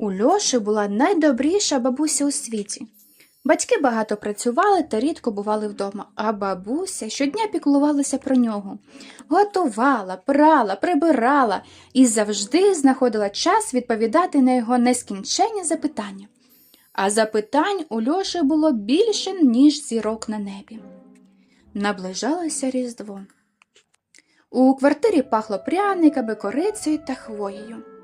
У Льоші була найдобріша бабуся у світі. Батьки багато працювали та рідко бували вдома, а бабуся щодня піклувалася про нього. Готувала, прала, прибирала і завжди знаходила час відповідати на його нескінченні запитання. А запитань у Льоші було більше, ніж зірок на небі. Наближалося Різдво. У квартирі пахло пряниками, корицею та хвоєю.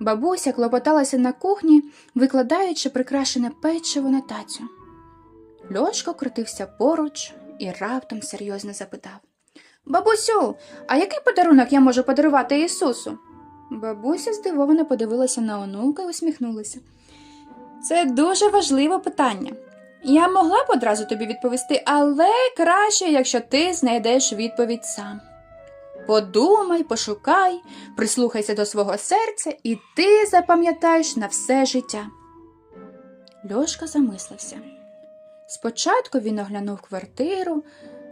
Бабуся клопоталася на кухні, викладаючи прикрашене печиво на тацю. Льошко крутився поруч і раптом серйозно запитав Бабусю, а який подарунок я можу подарувати Ісусу? Бабуся здивовано подивилася на онука і усміхнулася. Це дуже важливе питання. Я могла б одразу тобі відповісти, але краще, якщо ти знайдеш відповідь сам. Подумай, пошукай, прислухайся до свого серця, і ти запам'ятаєш на все життя. Льошка замислився. Спочатку він оглянув квартиру,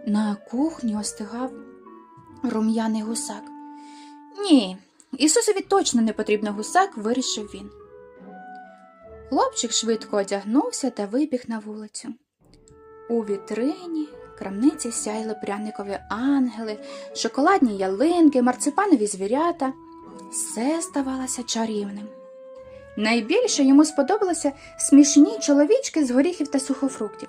на кухні остигав рум'яний гусак. Ні, Ісусові точно не потрібно гусак, вирішив він. Хлопчик швидко одягнувся та вибіг на вулицю. У вітрині крамниці сяйли пряникові ангели, шоколадні ялинки, марципанові звірята. Все ставалося чарівним. Найбільше йому сподобалися смішні чоловічки з горіхів та сухофруктів.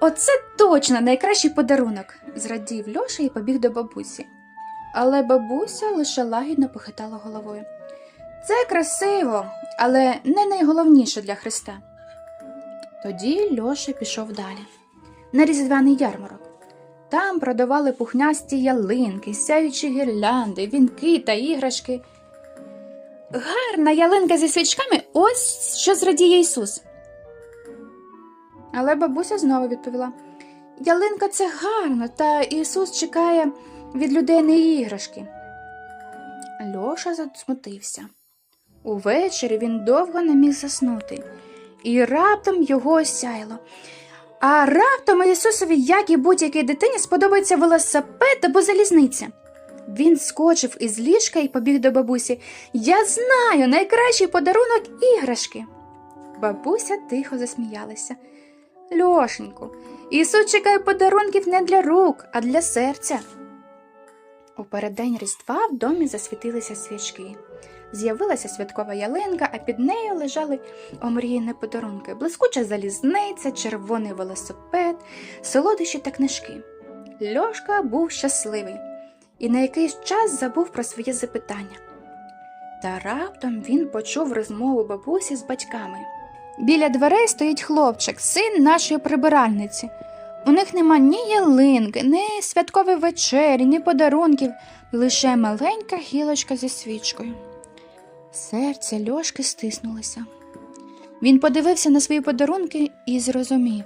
Оце точно найкращий подарунок, зрадів Льоша і побіг до бабусі. Але бабуся лише лагідно похитала головою. Це красиво, але не найголовніше для Христа. Тоді Льоша пішов далі, на різдвяний ярмарок. Там продавали пухнасті ялинки, сяючі гірлянди, вінки та іграшки. Гарна ялинка зі свічками ось що зрадіє Ісус. Але бабуся знову відповіла: Ялинка це гарно, та Ісус чекає від людей не іграшки. Льоша засмутився. Увечері він довго не міг заснути, і раптом його осяяло. А раптом Ісусові, як і будь-якій дитині, сподобається велосипед або залізниця. Він скочив із ліжка і побіг до бабусі. Я знаю найкращий подарунок іграшки. Бабуся тихо засміялася. Льошеньку, Ісус чекає подарунків не для рук, а для серця. У переддень Різдва в домі засвітилися свічки. З'явилася святкова ялинка, а під нею лежали омріяні подарунки, блискуча залізниця, червоний велосипед, солодощі та книжки. Льошка був щасливий і на якийсь час забув про своє запитання. Та раптом він почув розмову бабусі з батьками. Біля дверей стоїть хлопчик, син нашої прибиральниці. У них нема ні ялинки, ні святкової вечері, ні подарунків, лише маленька гілочка зі свічкою. Серце Льошки стиснулося. Він подивився на свої подарунки і зрозумів.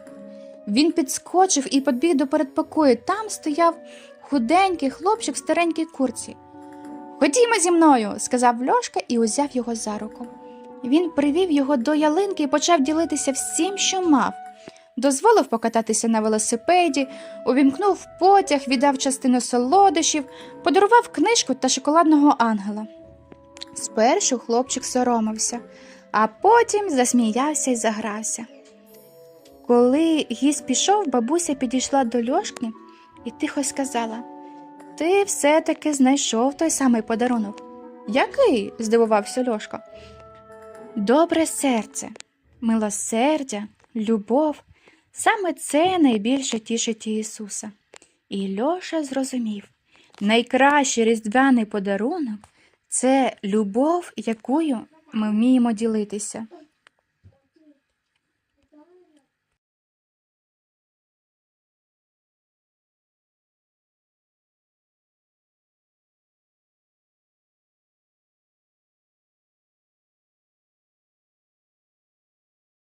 Він підскочив і підбіг до передпокою. Там стояв худенький хлопчик в старенькій курці. Ходімо зі мною, сказав Льошка і узяв його за руку. Він привів його до ялинки і почав ділитися всім, що мав. Дозволив покататися на велосипеді, увімкнув потяг, віддав частину солодощів, подарував книжку та шоколадного ангела. Спершу хлопчик соромився, а потім засміявся і загрався. Коли гість пішов, бабуся підійшла до Льошки і тихо сказала: Ти все-таки знайшов той самий подарунок. Який? здивувався Льошко. Добре серце, милосердя, любов. Саме це найбільше тішить Ісуса. І Льоша зрозумів найкращий різдвяний подарунок це любов, якою ми вміємо ділитися.